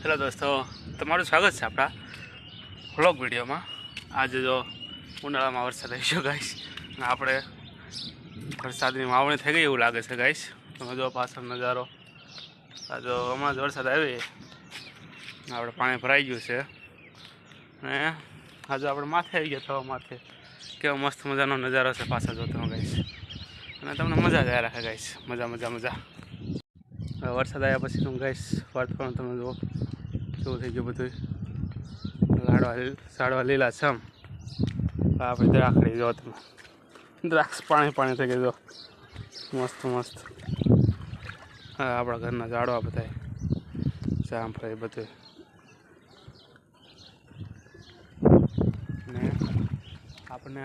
Hello દોસ્તો, તમારું સ્વાગત છે આપણા વ્લોગ વિડીયોમાં. આજે જો ઉનાળામાં વરસાદ આવી ગયો ગાઈશ આપણે વરસાદની વાવણી થઈ ગઈ એવું લાગે છે ગાઈશ તમે જો પાછળ નજારો. જો હમણાં જ વરસાદ આવી. આપણે પાણી ભરાઈ ગયું છે. અને આજે આપણે માથે આવી ગયા થવા માથે. કેવો મસ્ત મજાનો નજારો છે પાછા જો તમે ગાઈશ અને તમને મજા જ આવ્યા રાખે ગાઈશ મજા મજા મજા. વરસાદ આવ્યા પછીનું ગાઈશ વાતાવરણ તમે જુઓ. કેવું થઈ ગયું બધું લાડવા ઝાડવા લીલા છમ આપણે દ્રાખડી જો તમે. દ્રાક્ષ પાણી પાણી થઈ ગયું જો મસ્ત મસ્ત. હા આપણા ઘરના ઝાડવા બધા જામફળ બધું ને આપણને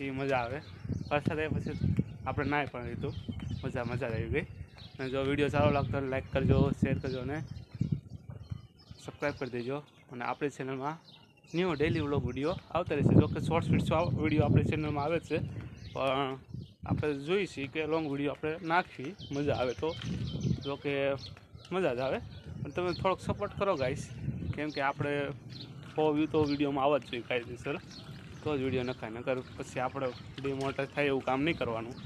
એ મજા આવે. વરસાદ આવ્યા પછી આપણે નાય પણ લીધું. મજા મજા આવી ગઈ. અને જો વીડિયો સારો લાગતો હોય લાઈક કરજો શેર કરજો અને સબસ્ક્રાઈબ કરી દેજો. અને આપણી ચેનલમાં ન્યૂ ડેલી વ્લોગ વીડિયો આવતા રહેશે. જો કે શોર્ટ વીડિયો આપણી ચેનલમાં આવે છે. પણ આપણે જોઈશી કે લોંગ વીડિયો આપણે નાખવી મજા આવે તો. જો કે મજા જ આવે. પણ તમે થોડોક સપોર્ટ કરો ગાઈશ કેમ કે આપણે સો વ્યૂ તો વિડીયોમાં આવવા જ જોઈએ કાયદેસર. તો જ વીડિયો નખાય. નકર પછી આપણે ડિમોટાઈઝ થાય એવું કામ નહીં કરવાનું.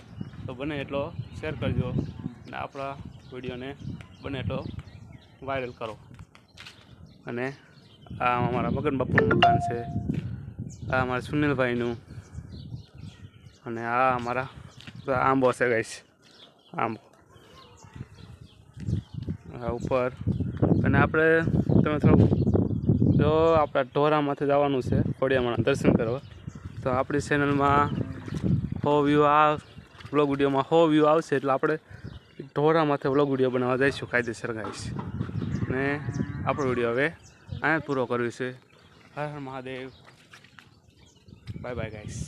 તો બને એટલો શેર કરજો. અને આપણા વિડીયોને બને એટલો વાયરલ કરો. અને આ અમારા મગન બાપુનું મકાન છે. આ અમારા સુનિલભાઈનું. અને આ અમારા આંબો છે ગઈશ આંબો. ઉપર. અને આપણે, તમે થોડુંક જો આપણા ઢોરામાંથી જવાનું છે, ખોડિયામાં દર્શન કરવા, તો આપણી ચેનલમાં હો વ્યૂ આ બ્લોગ વિડીયોમાં હો વ્યૂ આવશે, એટલે આપણે ઢોરામાંથી વ્લોગ વીડિયો બનાવવા જઈશું કાયદેસર ગાઈશ ને આપણો વીડિયો હવે અહીંયા પૂરો કર્યો છે. હર હર મહાદેવ. બાય બાય ગાઈશ